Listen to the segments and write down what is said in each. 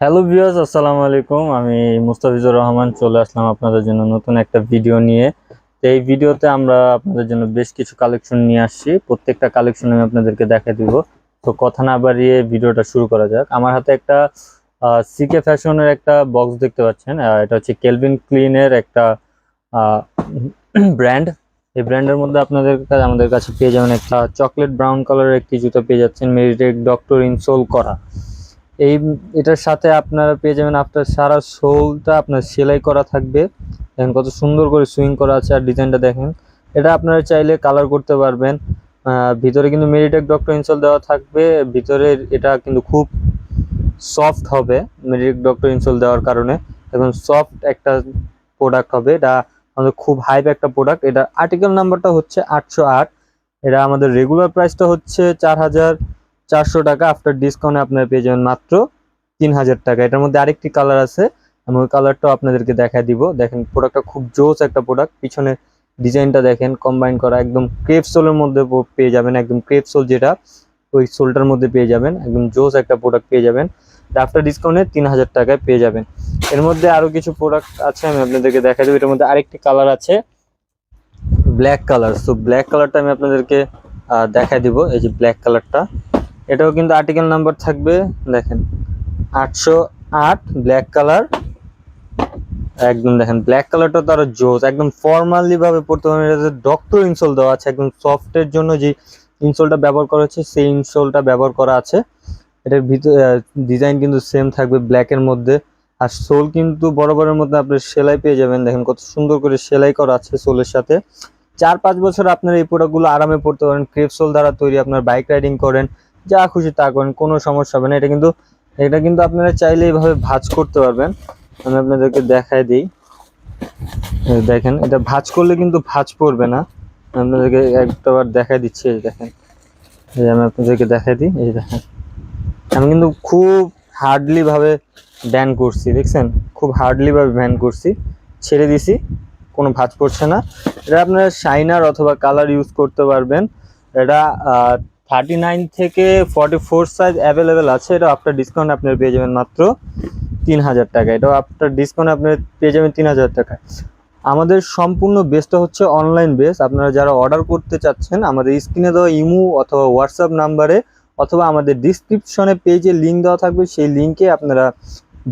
Hello viewers আসসালামু আলাইকুম। আমি মুস্তাফিজুর রহমান, চলে আসলাম আপনাদের জন্য নতুন একটা ভিডিও নিয়ে। তো এই ভিডিওতে আমরা আপনাদের জন্য বেশ কিছু কালেকশন নিয়ে আসছি। প্রত্যেকটা কালেকশন আমি আপনাদেরকে দেখা দিব। তো কথা না বাড়িয়ে ভিডিওটা শুরু করা যাক। আমার হাতে একটা সিকে ফ্যাশনের একটা বক্স দেখতে পাচ্ছেন। এটা হচ্ছে কেলভিন ক্লিনের একটা ব্র্যান্ড এই ব্র্যান্ডের মধ্যে আপনাদের আমাদের কাছে পেয়ে যাবেন একটা চকলেট ব্রাউন কালারের একটি জুতো পেয়ে যাচ্ছেন। মেরিটেক ডক্টর ইনসোল করা। এই এটার সাথে আপনারা পেয়ে যাবেন আপনার সারা সোলটা আপনার সেলাই করা থাকবে। দেখেন কত সুন্দর করে সুইং করা আছে আর ডিজাইনটা দেখেন। এটা আপনারা চাইলে কালার করতে পারবেন। ভিতরে কিন্তু মেরিটেক ডক্টর ইনসোল দেওয়া থাকবে। ভিতরে এটা কিন্তু খুব সফট হবে মেরিটেক ডক্টর ইনসোল দেওয়ার কারণে। এখন সফট একটা প্রোডাক্ট হবে। এটা আমাদের খুব হাইপ একটা প্রোডাক্ট এটা আর্টিকেল নাম্বারটা হচ্ছে আটশো আট। এটা আমাদের রেগুলার প্রাইসটা হচ্ছে চার হাজার চারশো টাকা আফটার ডিসকাউন্টে আপনারা পেয়ে যাবেন মাত্র তিন হাজার টাকা। এটার মধ্যে আরেকটি কালার আছে, আমি ওই কালারটাও আপনাদেরকে দেখা দিব। দেখেন প্রোডাক্টটা খুব জোস একটা প্রোডাক্ট পিছনে ডিজাইনটা দেখেন কম্বাইন করা একদম ক্রেপ সোলের মধ্যে পেয়ে যাবেন, একদম ক্রেপ সোল যেটা, ওই সোলটার মধ্যে পেয়ে যাবেন, একদম জোস একটা প্রোডাক্ট পেয়ে যাবেন। আফটার ডিসকাউন্টে তিন হাজার টাকায় পেয়ে যাবেন। এর মধ্যে আরও কিছু প্রোডাক্ট আছে, আমি আপনাদেরকে দেখা দেবো। এটার মধ্যে আরেকটি কালার আছে ব্ল্যাক কালার সো ব্ল্যাক কালারটা আমি আপনাদেরকে দেখা দিব, এই যে ব্ল্যাক কালারটা এটাও কিন্তু আর্টিকেল নাম্বার থাকবে, দেখেন, আটশো আট ব্ল্যাক কালার একদম দেখেন ব্ল্যাক কালারটা তো আরও জোস, একদম ফর্মালি ভাবে পড়তে পারবেন এটাতে ডক্টর ইনসোল দেওয়া আছে, একদম সফটের জন্য যে ইনসোলটা ব্যবহার করা হচ্ছে, সেই ইনসোলটা ব্যবহার করা আছে। এটার ভিতরে ডিজাইন কিন্তু সেম থাকবে ব্ল্যাকের মধ্যে। আর সোল কিন্তু বরাবরের মধ্যে আপনি সেলাই পেয়ে যাবেন, দেখেন কত সুন্দর করে সেলাই করা আছে সোলের সাথে। চার পাঁচ বছর আপনারা এই প্রোডাক্টগুলো আরামে পড়তে পারেন ক্রেপ সোল দ্বারা তৈরি আপনার বাইক রাইডিং করেন যা খুশি তা করেন, কোনো সমস্যা হবে না। এটা কিন্তু এটা কিন্তু আপনারা চাইলে এইভাবে ভাঁজ করতে পারবেন। আমি আপনাদেরকে দেখাই দিই। দেখেন, এটা ভাঁজ করলে কিন্তু ভাঁজ পড়বে না। আপনাদেরকে একটাবার দেখাই দিচ্ছি, এই দেখেন। এই আমি আপনাদেরকে দেখাই দিই, এই দেখেন। আমি কিন্তু খুব হার্ডলি ভাবে ব্যান করছি, দেখছেন? খুব হার্ডলি ভাবে ব্যান করছি। ছেড়ে দিছি, কোনো ভাঁজ পড়ছে না। এটা আপনারা শাইনার অথবা কালার ইউজ করতে পারবেন। এটা থার্টি নাইন থেকে ফর্টি ফোর সাইজ অ্যাভেলেবেল আছে। এটা আফটার ডিসকাউন্ট আপনারা পেয়ে যাবেন মাত্র তিন হাজার টাকা। এটা আফটার ডিসকাউন্ট আপনারা পেয়ে যাবেন তিন হাজার টাকা। আমাদের সম্পূর্ণ বেসটা হচ্ছে অনলাইন বেস আপনারা যারা অর্ডার করতে চাচ্ছেন, আমাদের স্ক্রিনে দেওয়া ইমো অথবা হোয়াটসঅ্যাপ নাম্বারে অথবা আমাদের ডিসক্রিপশনে পেজে লিঙ্ক দেওয়া থাকবে। সেই লিঙ্কে আপনারা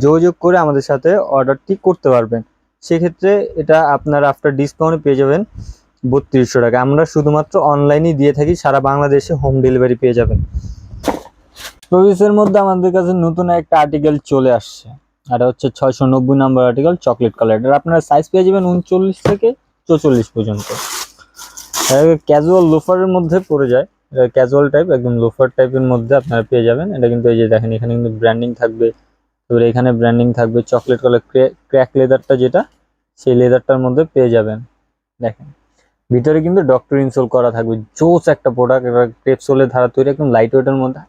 যোগাযোগ করে আমাদের সাথে অর্ডারটি করতে পারবেন। সেক্ষেত্রে এটা আপনারা আফটার ডিসকাউন্টে পেয়ে যাবেন। বত্রিশশো টাকা। আমরা শুধুমাত্র অনলাইনেই দিয়ে থাকি, সারা বাংলাদেশে হোম ডেলিভারি পেয়ে যাবেন। প্রভিসের মধ্যে আমাদের কাছে নতুন একটা আর্টিকেল চলে আসছে। এটা হচ্ছে ছয়শো নব্বই নম্বর আর্টিকেল চকলেট কালার এটা আপনারা সাইজ পেয়ে যাবেন উনচল্লিশ থেকে চৌচল্লিশ পর্যন্ত। ক্যাজুয়াল লোফারের মধ্যে পড়ে যায়। ক্যাজুয়াল টাইপ একদম লোফার টাইপের মধ্যে আপনারা পেয়ে যাবেন। এটা কিন্তু এই যে দেখেন, এখানে কিন্তু ব্র্যান্ডিং থাকবে। এবারে এখানে ব্র্যান্ডিং থাকবে চকলেট কালার ক্র্যাক লেদারটা যেটা, সেই লেদারটার মধ্যে পেয়ে যাবেন। দেখেন। ভিতরে কিন্তু ডক্টর ইনসোল করা থাকবে, জোস একটা প্রোডাক্ট এটা ক্রেপসোলের ধারা তৈরি, একদম লাইট ওয়েটের মধ্যে।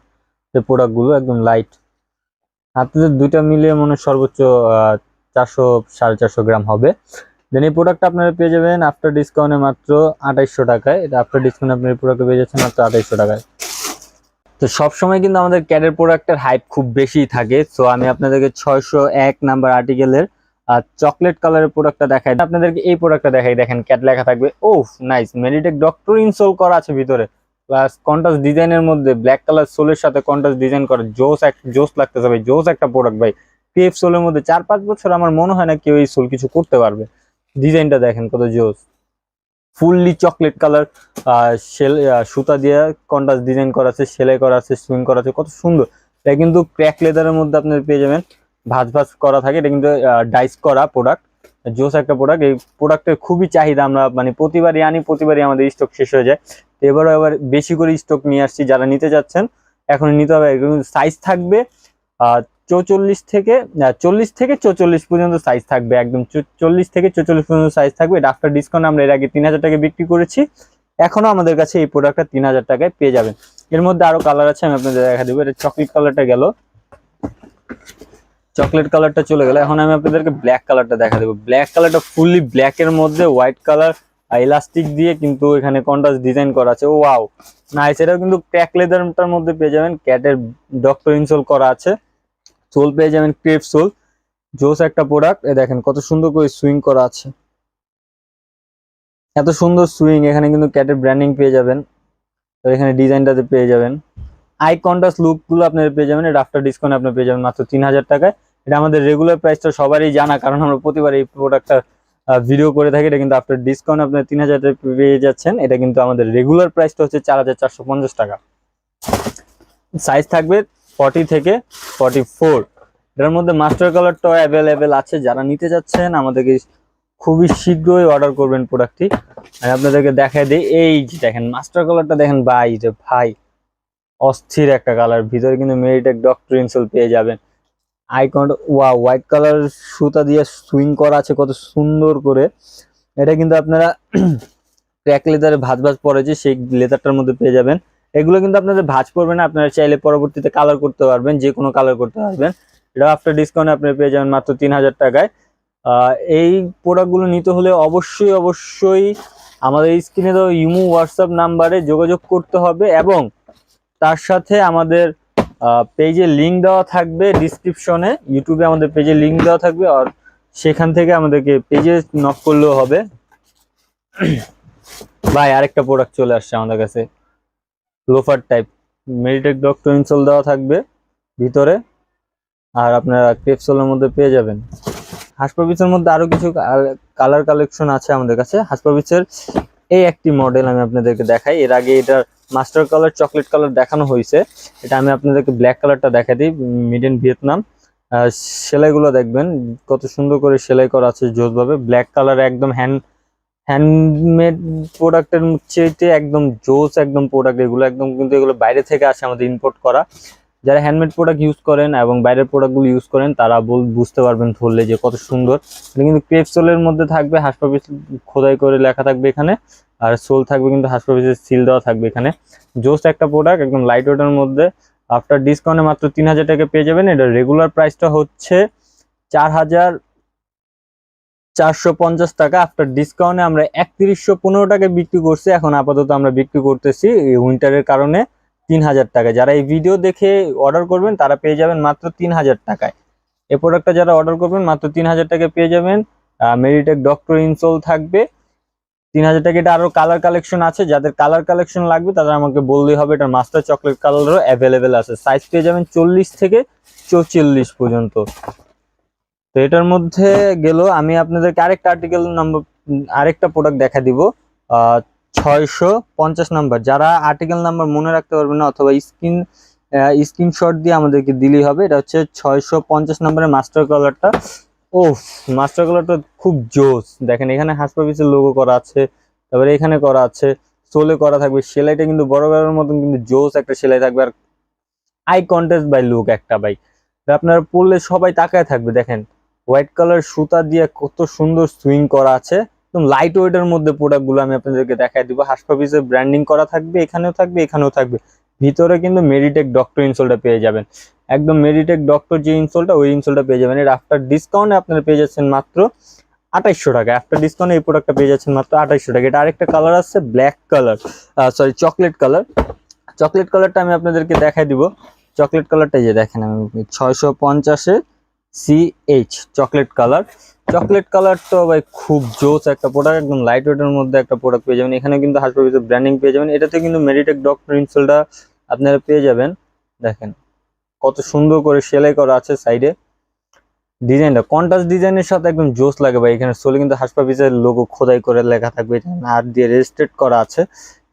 যে প্রোডাক্টগুলো একদম লাইট আপনাদের দুইটা মিলিয়ে মনে সর্বোচ্চ চারশো, সাড়ে চারশো গ্রাম হবে। দেন এই প্রোডাক্টটা আপনারা পেয়ে যাবেন আফটার ডিসকাউন্টে মাত্র আঠাইশশো টাকায়। এটা আফটার ডিসকাউন্ট আপনার এই প্রোডাক্ট পেয়ে যাচ্ছেন মাত্র আঠাইশশো টাকায়। তো সবসময় কিন্তু আমাদের ক্যাডের প্রোডাক্টের হাইপ খুব বেশি থাকে। সো আমি আপনাদেরকে ছয়শো এক নাম্বার আর্টিকেলের আর চকলেট কালারের প্রোডাক্টটা দেখাই। আপনাদেরকে এই প্রোডাক্টটা দেখাই, দেখেন ক্যাট লেখা থাকবে। ও নাইস মেডিটেক ডক্টর ইনসোল করা আছে ভিতরে। প্লাস কন্ট্রাস্ট ডিজাইনের মধ্যে ব্ল্যাক কালার সোলের সাথে কন্ট্রাস্ট ডিজাইন করা। জোস এক, জোস লাগতেছে ভাই জোস একটা প্রোডাক্ট ভাই। পিএফ সোলের মধ্যে চার পাঁচ বছর আমার মনে হয় না কেউ এই সোল কিছু করতে পারবে। ডিজাইনটা দেখেন কত জোস। ফুললি চকলেট কালার সেল সুতা দিয়ে কন্ট্রাস্ট ডিজাইন করা আছে সেলাই করা আছে সুইং করা আছে, কত সুন্দর। এটা কিন্তু ক্র্যাক লেদারের মধ্যে আপনার পেয়ে যাবেন। ভাঁজ ভাজ করা থাকে, এটা কিন্তু ডাইস করা প্রোডাক্ট জোস একটা প্রোডাক্ট এই প্রোডাক্টের খুবই চাহিদা আমরা মানে প্রতিবারই আনি, প্রতিবারই আমাদের স্টক শেষ হয়ে যায়। তো এবারও এবার বেশি করে স্টক নিয়ে আসছি, যারা নিতে যাচ্ছেন এখন নিতে হবে। সাইজ থাকবে চৌচল্লিশ থেকে চল্লিশ থেকে চৌচল্লিশ পর্যন্ত সাইজ থাকবে, একদম চল্লিশ থেকে চৌচল্লিশ পর্যন্ত সাইজ থাকবে। এটা আফটার ডিসকাউন্ট আমরা এর আগে তিন হাজার টাকা বিক্রি করেছি। এখনও আমাদের কাছে এই প্রোডাক্টটা তিন হাজার টাকায় পেয়ে যাবেন। এর মধ্যে আরও কালার আছে, আমি আপনাদের দেখা দেবো। এটা চকলেট কালারটা গেল। চকলেট কালারটা চলে গেল। এখন আমি আপনাদেরকে ব্ল্যাক কালারটা দেখা দেবো। ব্ল্যাক কালারটা ফুললি ব্ল্যাক এর মধ্যে হোয়াইট কালার ইলাস্টিক দিয়ে কিন্তু এখানে কন্ট্রাস্ট ডিজাইন করা আছে। ওয়াও নাইস এটাও কিন্তু ক্র্যাক লেদারটার মধ্যে পেয়ে যাবেন। ক্যাটের ডক্টর ইনসোল করা আছে। সোল পেয়ে যাবেন ক্রেপ সোল জোস একটা প্রোডাক্ট এ দেখেন কত সুন্দর করে সুইং করা আছে। এত সুন্দর সুইং এখানে কিন্তু ক্যাটের ব্র্যান্ডিং পেয়ে যাবেন। তো এখানে ডিজাইনটাতে পেয়ে যাবেন। আই কন্ট্রাস্ট লুকগুলো আপনারা পেয়ে যাবেন। এটা আফটার ডিসকাউন্ট আপনি পেয়ে যাবেন মাত্র তিন হাজার টাকায়। এটা আমাদের রেগুলার প্রাইসটা সবারই জানা, কারণ আমরা প্রতিবার এই প্রোডাক্টটা ভিডিও করে থাকি। এটা কিন্তু আফটার ডিসকাউন্ট আপনার তিন হাজার পেয়ে যাচ্ছেন। এটা কিন্তু আমাদের রেগুলার প্রাইসটা হচ্ছে চার হাজার চারশো পঞ্চাশ টাকা। সাইজ থাকবে ফর্টি থেকে ফর্টি ফোর এটার মধ্যে মাস্টার কালারটাও অ্যাভেলেবেল আছে। যারা নিতে যাচ্ছেন আমাদেরকে খুবই শীঘ্রই অর্ডার করবেন প্রোডাক্টটি আমি আপনাদেরকে দেখাই দিই। এই যে দেখেন মাস্টার কালারটা দেখেন, ভাই যে ভাই, অস্থির একটা কালার ভিতরে কিন্তু মেরিটেক ডক্টর ইনসোল পেয়ে যাবেন। আইকন ওয়া হোয়াইট কালার সুতা দিয়ে সুইং করা আছে, কত সুন্দর করে। এটা কিন্তু আপনারা ক্র্যাক লেদারে ভাজ ভাজ পড়েছে সেই লেদারটার মধ্যে পেয়ে যাবেন। এগুলো কিন্তু আপনাদের ভাজ পড়বে না, আপনারা চাইলে পরবর্তীতে কালার করতে পারবেন, যে কোনো কালার করতে পারবেন। এটা আফটার ডিসকাউন্ট আপনি পেয়ে যাবেন মাত্র তিন হাজার টাকায়। এই প্রোডাক্টগুলো নিতে হলে অবশ্যই অবশ্যই আমাদের স্ক্রিনে তো ইমো হোয়াটসঅ্যাপ নাম্বারে যোগাযোগ করতে হবে এবং তার সাথে আমাদের পেজে লিংক দেওয়া থাকবে ডিসক্রিপশনে ইউটিউবে আমাদের পেজে লিংক দেওয়া থাকবে আর সেখান থেকে আমাদেরকে পেজে নক করলেও হবে। ভাই, আরেকটা প্রোডাক্ট চলে আসছে আমাদের কাছে। Loafer type Meditech doctor insole দেওয়া থাকবে ভিতরে। আর আপনারা ক্রেপসোলের মধ্যে পেয়ে যাবেন। হাসপাবিচের মধ্যে আরও কিছু কালার কালেকশন আছে আমাদের কাছে। হাসপাবিচের এই একটি মডেল আমি আপনাদেরকে দেখাই। এর আগে এটার মাস্টার কালার, চকলেট কালার দেখানো হয়েছে এটা আমি আপনাদেরকে ব্ল্যাক কালারটা দেখা দিই, মিড ভিয়েতনাম। সেলাইগুলো দেখবেন, কত সুন্দর করে সেলাই করা আছে জোসভাবে ব্ল্যাক কালার একদম হ্যান্ড, হ্যান্ডমেড প্রোডাক্টের চেয়ে একদম জোস একদম প্রোডাক্ট। এগুলো একদম কিন্তু এগুলো বাইরে থেকে আসে আমাদের ইম্পোর্ট করা। যারা হ্যান্ডমেড প্রোডাক্ট ইউজ করেন এবং বাইরের প্রোডাক্টগুলো ইউজ করেন, তারা বল- বুঝতে পারবেন ধরলে যে কত সুন্দর। কিন্তু ক্রেপ সোলের মধ্যে থাকবে হাসপাবিস খোদাই করে লেখা থাকবে এখানে। আর সোল থাকবে কিন্তু হাসপাবিসের সিল দেওয়া থাকবে এখানে। জোস্ট একটা প্রোডাক্ট একদম লাইট ওয়েটের মধ্যে। আফটার ডিসকাউন্টে মাত্র তিন হাজার টাকা পেয়ে যাবেন। এটা রেগুলার প্রাইসটা হচ্ছে চার হাজার চারশো পঞ্চাশ টাকা। আফটার ডিসকাউন্টে আমরা একত্রিশশো পনেরো টাকায় বিক্রি করছি। এখন আপাতত আমরা বিক্রি করতেছি উইন্টারের কারণে তিন হাজার টাকা যারা এই ভিডিও দেখে অর্ডার করবেন, তারা পেয়ে যাবেন মাত্র তিন হাজার টাকায়। এই প্রোডাক্টটা যারা অর্ডার করবেন, মাত্র তিন হাজার টাকায় পেয়ে যাবেন। মেরিটেক ডক্টর ইনসোল থাকবে। তিন হাজার টাকা এটা আরও কালার কালেকশন আছে, যাদের কালার কালেকশন লাগবে তাদের আমাকে বললেই হবে, এটা মাস্টার চকলেট কালারও অ্যাভেলেবেল আছে। সাইজ পেয়ে যাবেন চল্লিশ থেকে চৌচল্লিশ পর্যন্ত। তো এটার মধ্যে গেল, আমি আপনাদেরকে আরেকটা আর্টিকেল নাম্বার আরেকটা প্রোডাক্ট দেখা দিব। ছয়শো পঞ্চাশ নাম্বার যারা আর্টিকেল নাম্বার মনে রাখতে পারবেন না অথবা স্ক্রিন স্ক্রিনশট দিয়ে আমাদেরকে দিলেই হবে, এটা হচ্ছে ছয়শো পঞ্চাশ নাম্বারের মাস্টার কালারটা ও মাস্টার কালারটা খুব জোস। দেখেন, এখানে হাসপাবিসের লোগো করা আছে, তারপরে এখানে করা আছে সোলে করা থাকবে। সেলাইটা কিন্তু বড় বড় মতন কিন্তু জোস একটা সেলাই থাকবে। আর আই কন্টেস্ট বাই লুক একটা বাই আপনারা পরলে সবাই তাকায় থাকবে, দেখেন। হোয়াইট কালার সুতা দিয়ে কত সুন্দর সুইং করা আছে। একদম লাইট ওয়েটের মধ্যে প্রোডাক্টগুলো আমি আপনাদেরকে দেখাই দিব। হাসপাবিসের ব্র্যান্ডিং করা থাকবে, এখানেও থাকবে এখানেও থাকবে। ভিতরে কিন্তু মেডিটেক ডক্টর ইনসোলটা পেয়ে যাবেন। একদম মেডিটেক ডক্টর যে ইনসোলটা ওই ইনসোলটা পেয়ে যাবেন। এর আফটার ডিসকাউন্টে আপনারা পেয়ে যাচ্ছেন মাত্র আঠাইশশো টাকা। আফটার ডিসকাউন্টে এই প্রোডাক্টটা পেয়ে যাচ্ছেন মাত্র আঠাইশশো টাকা। এটা আরেকটা কালার আছে black colour sorry chocolate colour chocolate কালারটা আমি আপনাদেরকে দেখাই দিব। চকলেট কালারটা যে দেখেন, আমি ছয়শো পঞ্চাশে C H chocolate colour chocolate colour তো ভাই খুব জোস একটা প্রোডাক্ট একদম লাইট ওয়েটের মধ্যে একটা প্রোডাক্ট পেয়ে যাবেন। এখানে কিন্তু হাসপাতালের ব্র্যান্ডিং পেয়ে যাবেন। এটাতে কিন্তু মেডিটেক ডক্টর ইনসোলটা আপনারা পেয়ে যাবেন। দেখেন কত সুন্দর করে সেলাই করা আছে সাইডে ডিজাইনটা কন্ট্রাস্ট ডিজাইনের সাথে একদম জোস লাগে ভাই। এখানে সোলে কিন্তু হাসপাতালের লোগো খোদাই করে লেখা থাকবে। আর দিয়ে রেজিস্ট্রেট করা আছে।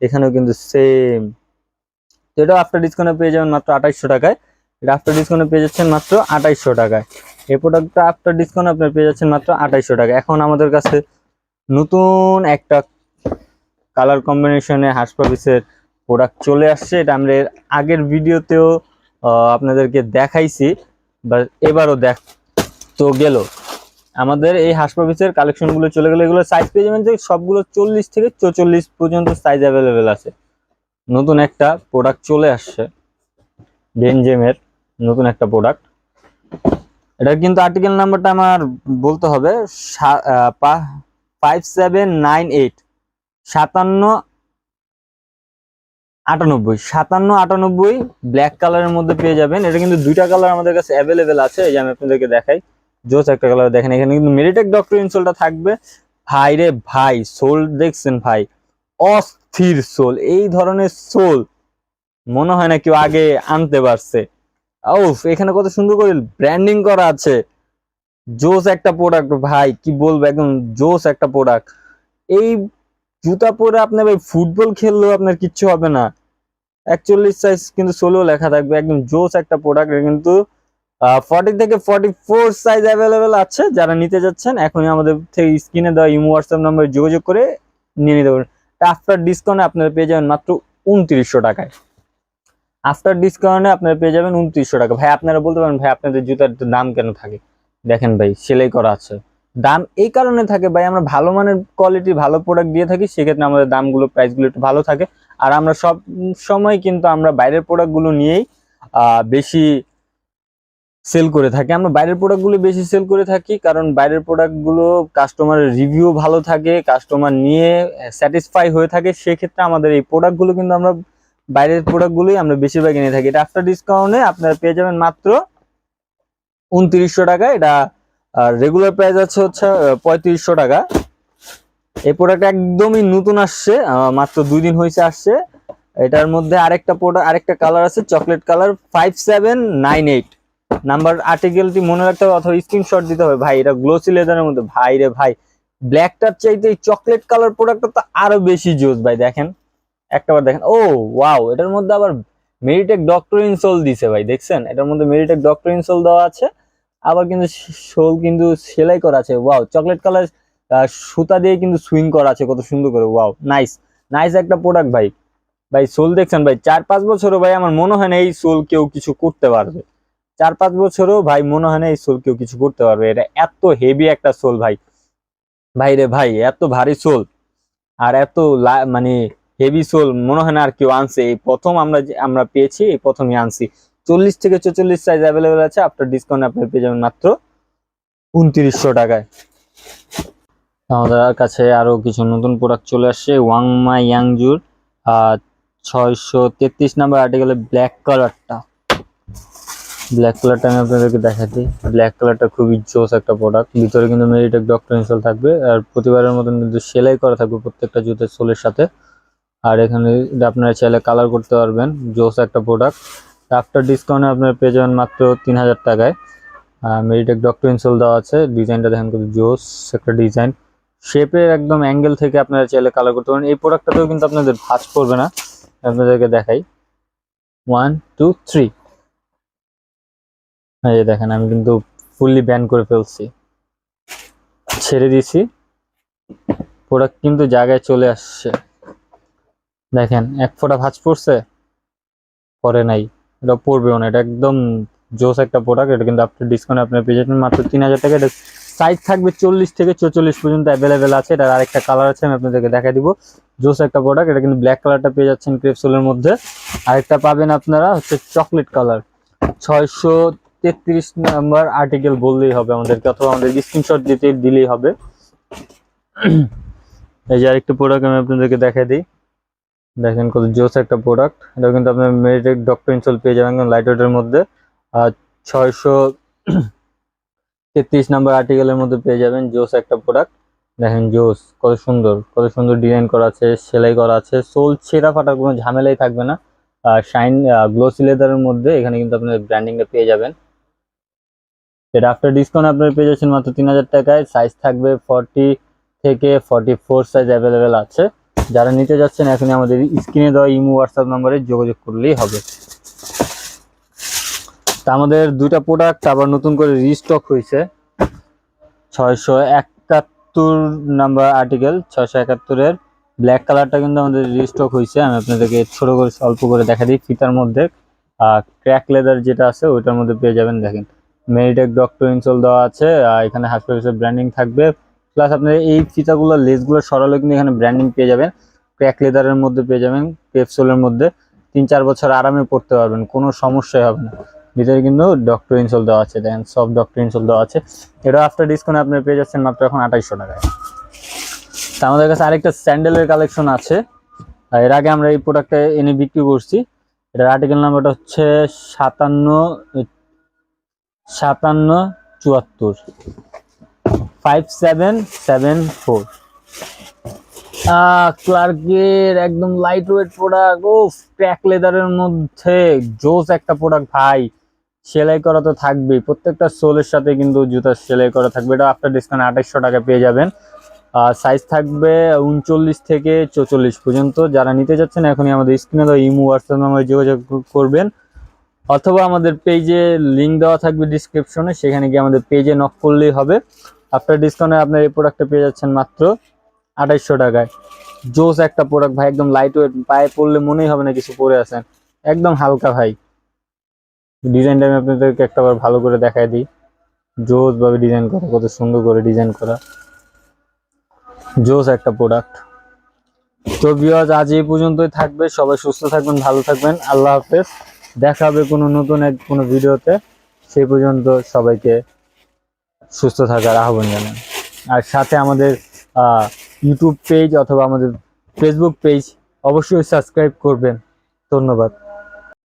এখানেও কিন্তু সেম তো এটাও আফটার ডিসকাউন্টে পেয়ে যাবেন মাত্র আঠাইশশো টাকায়। এটা আফটার ডিসকাউন্টে পেয়ে যাচ্ছেন মাত্র আঠাইশশো টাকায়। এই প্রোডাক্টটা আফটার ডিসকাউন্ট আপনার পেয়ে যাচ্ছেন মাত্র আঠাইশশো টাকা এখন আমাদের কাছে নতুন একটা কালার কম্বিনেশনে হাসপাবিসের প্রোডাক্ট চলে আসছে। এটা আমরা আগের ভিডিওতেও আপনাদেরকে দেখাইছি বা এবারও দেখ, তো গেল। আমাদের এই হাসপাবিসের কালেকশনগুলো চলে গেলে। এগুলো সাইজ পেয়ে যাবেন যে সবগুলো চল্লিশ থেকে চৌচল্লিশ পর্যন্ত সাইজ অ্যাভেলেবেল আছে। নতুন একটা প্রোডাক্ট চলে আসছে বেনজেমের নতুন একটা প্রোডাক্ট এটার কিন্তু আর্টিকেল নাম্বারটা আমার বলতে হবে ফাইভ সেভেন নাইন এইট সাতান্ন আটানব্বই সাতান্ন আটানব্বই ব্ল্যাক কালারের মধ্যে পেয়ে যাবেন। এটা কিন্তু দুইটা কালার আমাদের কাছে অ্যাভেলেবেল আছে, এই যে আমি আপনাদেরকে দেখাই। জোস একটা কালার দেখেন, এখানে কিন্তু মেরিটেক ডক্টর ইনসোলটা থাকবে। ভাই রে ভাই সোল দেখছেন ভাই? অস্থির সোল এই ধরনের সোল মনে হয় না কেউ আগে আনতে পারছে। উফ এখানে কত সুন্দর করে ব্র্যান্ডিং করা আছে। জোস একটা প্রোডাক্ট ভাই, কি বলব একদম জোস একটা প্রোডাক্ট এই জুতা পরে আপনার ভাই ফুটবল খেললেও আপনার কিচ্ছু হবে না। একচল্লিশ সাইজ কিন্তু ষোলো লেখা থাকবে, একদম জোস একটা প্রোডাক্ট কিন্তু ফর্টি থেকে ফর্টি ফোর সাইজ অ্যাভেলেবেল আছে। যারা নিতে যাচ্ছেন, এখনই আমাদের থেকে স্ক্রিনে দেওয়া ইমো, হোয়াটসঅ্যাপ নাম্বারে যোগাযোগ করে নিয়ে নিতে পারেন। আফটার ডিসকাউন্টে আপনারা পেয়ে যাবেন মাত্র উনত্রিশশো টাকায়। আফটার ডিসকাউন্টে আপনারা পেয়ে যাবেন উনত্রিশশো টাকা। ভাই, আপনারা বলতে পারেন, ভাই, আপনাদের জুতার দাম কেন থাকে? দেখেন ভাই, সেলাই করা আছে। দাম এই কারণে থাকে ভাই, আমরা ভালো মানের কোয়ালিটি ভালো প্রোডাক্ট দিয়ে থাকি, সেক্ষেত্রে আমাদের দামগুলো প্রাইসগুলো একটু ভালো থাকে। আর আমরা সব সময় কিন্তু আমরা বাইরের প্রোডাক্টগুলো নিয়েই বেশি সেল করে থাকি। আমরা বাইরের প্রোডাক্টগুলো বেশি সেল করে থাকি, কারণ বাইরের প্রোডাক্টগুলো কাস্টমারের রিভিউ ভালো থাকে কাস্টমার নিয়ে স্যাটিসফাই হয়ে থাকে। সেক্ষেত্রে আমাদের এই প্রোডাক্টগুলো কিন্তু আমরা বাইরের প্রোডাক্টগুলোই আমরা বেশিরভাগ নিয়ে থাকি। এটা আফটার ডিসকাউন্টে আপনারা পেয়ে যাবেন মাত্র উনত্রিশশো টাকা। এটা রেগুলার প্রাইস আছে হচ্ছে পঁয়ত্রিশশো টাকা। এই প্রোডাক্ট একদমই নতুন আসছে মাত্র দুই দিন হয়েছে আসছে। এটার মধ্যে আরেকটা প্রোডাক্ট আরেকটা কালার আছে chocolate colour five seven nine eight number আর্টিকেলটি মনে রাখতে হবে অথবা স্ক্রিনশট দিতে হবে। ভাই, এটা গ্লোসি লেদারের মধ্যে, ভাই রে ভাই। ব্ল্যাকটার চাইতে এই চকলেট কালার প্রোডাক্টটা তো আরও বেশি জোস, ভাই, দেখেন। একটাবার দেখেন, ও, ওয়াও, এটার মধ্যে আবার মেরিটেক ডক্টর ইনসোল দিছে ভাই, দেখছেন? এটার মধ্যে মেরিটেক ডক্টর ইনসোল দেওয়া আছে, আবার কিন্তু শোল কিন্তু সেলাই করা আছে, ওয়াও চকলেট কালার সুতা দিয়ে কিন্তু সুইং করা আছে, কত সুন্দর করে, ওয়াও নাইস নাইস একটা প্রোডাক্ট ভাই। ভাই সোল দেখছেন ভাই, চার পাঁচ বছরও ভাই আমার মনে হয় না এই সোল কেউ কিছু করতে পারবে। চার পাঁচ বছরও ভাই মনে হয় না এই সোল কেউ কিছু করতে পারবে, এটা এত হেভি একটা সোল ভাই। ভাই রে ভাই, এত ভারী সোল আর এত মানে হেভি সোল মনে হয় না আর কেউ আনছে। এই প্রথম আমরা আমরা পেয়েছি, এই প্রথমই আনছি। চল্লিশ থেকে চল্লিশ সাইজ অ্যাভেলেবেল আছে আফটার ডিসকাউন্ট আপনি পেয়ে যাবেন মাত্র উনত্রিশশো টাকায়। আমাদের কাছে আরও কিছু নতুন প্রোডাক্ট চলে আসছে ওয়াংমা ইয়াংজুর ছয়শো তেত্রিশ নাম্বার আর্টিকেলের ব্ল্যাক কালারটা ব্ল্যাক কালারটা আমি আপনাদেরকে দেখাচ্ছি ব্ল্যাক কালারটা খুবই জোস একটা প্রোডাক্ট ভিতরে কিন্তু মেরিটেক ডক্টর ইনসল থাকবে। আর প্রতিবারের মতন কিন্তু সেলাই করা থাকবে প্রত্যেকটা জুতের সোলের সাথে। আর এখানে আপনারা চাইলে কালার করতে পারবেন, জোস একটা প্রোডাক্ট আফটার ডিসকাউন্টে আপনারা পেয়ে যাবেন মাত্র তিন হাজার টাকায়। মেরিটেক ডক্টর ইনসোল দেওয়া আছে ডিজাইনটা দেখেন কিন্তু জোস একটা ডিজাইন শেপের একদম অ্যাঙ্গেল থেকে আপনারা চাইলে কালার করতে পারেন। এই প্রোডাক্টটাতেও কিন্তু আপনাদের ভাঁজ পড়বে না। আপনাদেরকে দেখাই। ওয়ান টু থ্রি এই দেখেন, আমি কিন্তু ফুললি ব্যান করে ফেলছি। ছেড়ে দিছি। প্রোডাক্ট কিন্তু জায়গায় চলে আসছে। দেখেন, এক ফোঁটা ভাঁজ পড়ছে, পরে নাই। এটা পড়বেও না, এটা একদম জোস একটা প্রোডাক্ট এটা কিন্তু আপনার ডিসকাউন্ট আপনার পেয়ে যাবেন মাত্র তিন হাজার টাকা। এটা সাইজ থাকবে চল্লিশ থেকে চৌচল্লিশ পর্যন্ত অ্যাভেলেবেল আছে, এটার আরেকটা কালার আছে, আমি আপনাদেরকে দেখাই দিব। জোস একটা প্রোডাক্ট এটা কিন্তু ব্ল্যাক কালারটা পেয়ে যাচ্ছেন ক্রেপসোলের মধ্যে। আরেকটা পাবেন আপনারা হচ্ছে চকলেট কালার ছয়শো তেত্রিশ নাম্বার আর্টিকেল বললেই হবে আমাদেরকে, অথবা আমাদের স্ক্রিনশট দিতে, দিলেই হবে। এই যে আরেকটা প্রোডাক্ট আমি আপনাদেরকে দেখাই দিই। দেখেন কত জোস একটা প্রোডাক্ট এটা কিন্তু আপনার মেরিটেক ডক্টর ইনসোল পেয়ে যাবেন লাইট ওয়েটের মধ্যে। আর ছয়শো তেত্রিশ নাম্বার আর্টিকেলের মধ্যে পেয়ে যাবেন জোস একটা প্রোডাক্ট দেখেন জোস, কত সুন্দর কত সুন্দর ডিজাইন করা আছে, সেলাই করা আছে। সোল ছেঁড়া ফাটার কোনো ঝামেলাই থাকবে না। আর শাইন গ্লোসি লেদারের মধ্যে এখানে কিন্তু আপনার ব্র্যান্ডিংটা পেয়ে যাবেন। এটা আফটার ডিসকাউন্ট আপনারা পেয়ে যাচ্ছেন মাত্র তিন হাজার টাকায়। সাইজ থাকবে ফর্টি থেকে ফর্টি ফোর সাইজ অ্যাভেলেবেল আছে। যারা নিতে যাচ্ছেন, এখনই আমাদের স্ক্রিনে দেওয়া ইমো হোয়াটসঅ্যাপ নম্বরে যোগাযোগ করলেই হবে। তা আমাদের দুইটা প্রোডাক্ট আবার নতুন করে রিস্টক হয়েছে। ছয়শো একাত্তর নাম্বার আর্টিকেল ছয়শো একাত্তরের ব্ল্যাক কালারটা কিন্তু আমাদের রিস্টক হয়েছে। আমি আপনাদেরকে ছোট করে, অল্প করে দেখা দিই ফিতার মধ্যে। ক্র্যাক লেদার যেটা আছে, ওইটার মধ্যে পেয়ে যাবেন, দেখেন। মেরিটেক ডক্টর ইনসোল দেওয়া আছে এখানে হাসপাতালের ব্র্যান্ডিং থাকবে। প্লাস আপনার এই ফিতাগুলো লেসগুলো সরালে কিন্তু এখানে ব্র্যান্ডিং পেয়ে যাবেন। ক্র্যাক লেদারের মধ্যে পেয়ে যাবেন পেপসোলের মধ্যে। তিন চার বছর আরামে পড়তে পারবেন, কোনো সমস্যাই হবে না। ভিতরে কিন্তু ডক্টর ইনসোল দেওয়া আছে, দেখেন সব ডক্টর ইনসোল দেওয়া আছে। এটা আফটার ডিসকাউন্ট আপনি পেয়ে যাচ্ছেন মাত্র এখন আঠাইশশো টাকায়। তা আমাদের কাছে আরেকটা স্যান্ডেলের কালেকশন আছে। এর আগে আমরা এই প্রোডাক্টটা এনে বিক্রি করছি। এটার আর্টিকেল নাম্বারটা হচ্ছে সাতান্ন সাতান্ন, চুয়াত্তর। ফাইভ সেভেন সেভেন ফোর ক্লার্কের একদম লাইট ওয়েট প্রোডাক্ট ও ক্র্যাক লেদারের মধ্যে জোস একটা প্রোডাক্ট ভাই। সেলাই করা তো থাকবেই। প্রত্যেকটা সোলের সাথে কিন্তু জুতার সেলাই করা থাকবে। এটা আফটার ডিসকাউন্ট আঠাইশশো টাকা পেয়ে যাবেন। সাইজ থাকবে উনচল্লিশ থেকে চৌচল্লিশ পর্যন্ত। যারা নিতে যাচ্ছেন, এখনই আমাদের স্ক্রিনে দেওয়া ইমো হোয়াটসঅ্যাপ নাম্বারে যোগাযোগ করবেন। অথবা আমাদের পেজে লিঙ্ক দেওয়া থাকবে ডিসক্রিপশনে সেখানে গিয়ে আমাদের পেজে নক করলেই হবে। আফটার ডিসকাউন্টে আপনার এই প্রোডাক্টটা পেয়ে যাচ্ছেন মাত্র আঠাইশশো টাকায়। জোস একটা প্রোডাক্ট ভাই, একদম লাইট ওয়েট পায়ে পড়লে মনেই হবে না কিছু পরে আছেন। একদম হালকা ভাই। ডিজাইনটা আমি আপনাদেরকে একটাবার ভালো করে দেখাই দিই। জোস ভাবে ডিজাইন করা, কত সুন্দর করে ডিজাইন করা। জোস একটা প্রোডাক্ট তো বিয়াজ আজ এই পর্যন্তই থাকবে। সবাই সুস্থ থাকবেন, ভালো থাকবেন। আল্লাহ হাফেজ। দেখা হবে কোনো নতুন এক, কোনো ভিডিওতে সেই পর্যন্ত সবাইকে সুস্থ থাকার আহ্বান জানান। আর সাথে আমাদের ইউটিউব পেজ অথবা আমাদের ফেসবুক পেজ অবশ্যই সাবস্ক্রাইব করবেন। ধন্যবাদ।